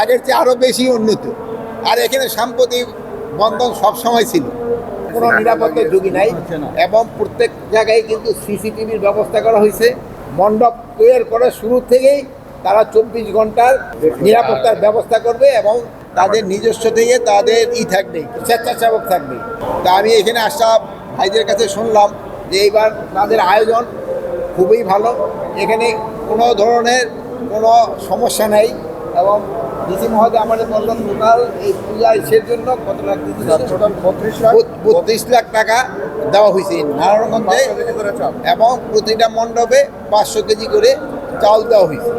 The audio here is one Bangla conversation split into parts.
আগের চেয়ে আরও বেশি উন্নত। আর এখানে সাম্প্রতিক বন্ধন সব সময় ছিল। কোনো নিরাপত্তার ঝুঁকি নাই এবং প্রত্যেক জায়গায় কিন্তু সিসিটিভির ব্যবস্থা করা হয়েছে। মণ্ডপ তৈরি করার শুরু থেকেই তারা চব্বিশ ঘণ্টার নিরাপত্তার ব্যবস্থা করবে এবং তাদের নিজস্ব থেকে তাদের ই থাকবে স্বেচ্ছাসেবক থাকবে। তা আমি এখানে আসা ভাইদের কাছে শুনলাম যে এইবার তাদের আয়োজন খুবই ভালো। এখানে কোনো ধরনের কোনো সমস্যা নেই এবং ডিসি মহোদয় আমাদের বললেন টোটাল এই পূজা ইসের জন্য কত লাখ বত্রিশ লাখ। বত্রিশ লাখ টাকা দেওয়া হয়েছে নারায়ণগঞ্জে এবং প্রতিটা মণ্ডপে পাঁচশো কেজি করে চাল দেওয়া হয়েছে।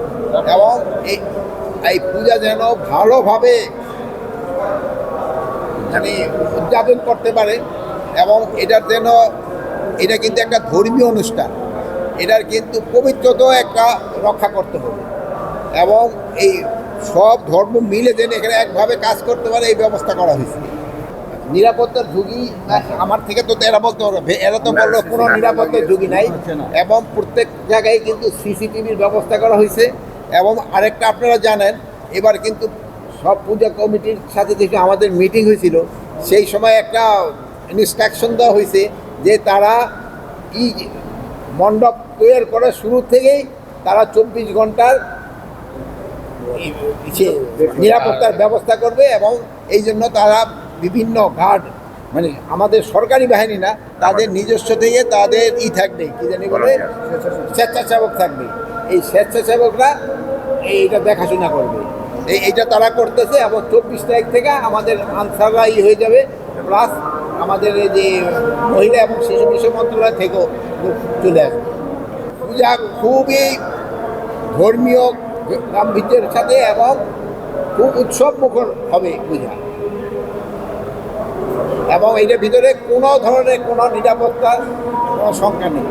এবং এই এই পূজা যেন ভালোভাবে মানে উদযাপন করতে পারে এবং এটার যেন, এটা কিন্তু একটা ধর্মীয় অনুষ্ঠান। এটার কিন্তু পবিত্রতাও একটা রক্ষা করতে হবে। এবং এই সব ধর্ম মিলে যেন এখানে একভাবে কাজ করতে পারে, এই ব্যবস্থা করা হয়েছে। নিরাপত্তার ঝুঁকি আমার থেকে তো এরা বলতে পারবে এরা তো বলল কোনো নিরাপত্তার ঝুঁকি নাই। এবং প্রত্যেক জায়গায় কিন্তু সিসিটিভির ব্যবস্থা করা হয়েছে। এবং আরেকটা আপনারা জানেন, এবার কিন্তু সব পূজা কমিটির সাথে থেকে আমাদের মিটিং হয়েছিল, সেই সময় একটা ইনস্ট্রাকশন দেওয়া হয়েছে যে তারা ই মণ্ডপ তৈরি করার শুরু থেকেই তারা চব্বিশ ঘণ্টার নিরাপত্তার ব্যবস্থা করবে এবং এই জন্য তারা বিভিন্ন গার্ড মানে আমাদের সরকারি বাহিনী না, তাদের নিজস্ব থেকে তাদের ই থাকবে, কি জানি বলে? স্বেচ্ছাসেবক থাকবে। এই স্বেচ্ছাসেবকরা এইটা দেখাশোনা করবে। এইটা তারা করতেছে এবং চব্বিশ তারিখ থেকে আমাদের আনসাররা হয়ে যাবে। প্লাস আমাদের এই যে মহিলা এবং শিশু বিষয় মন্ত্রণালয় থেকেও চলে আসবে। পূজা খুবই ধর্মীয় গাম্ভীর্যের সাথে এবং খুব উৎসব মুখর হবে পূজা। এবং এটার ভিতরে কোনো ধরনের কোনো নিরাপত্তার কোনো শঙ্কা নেই।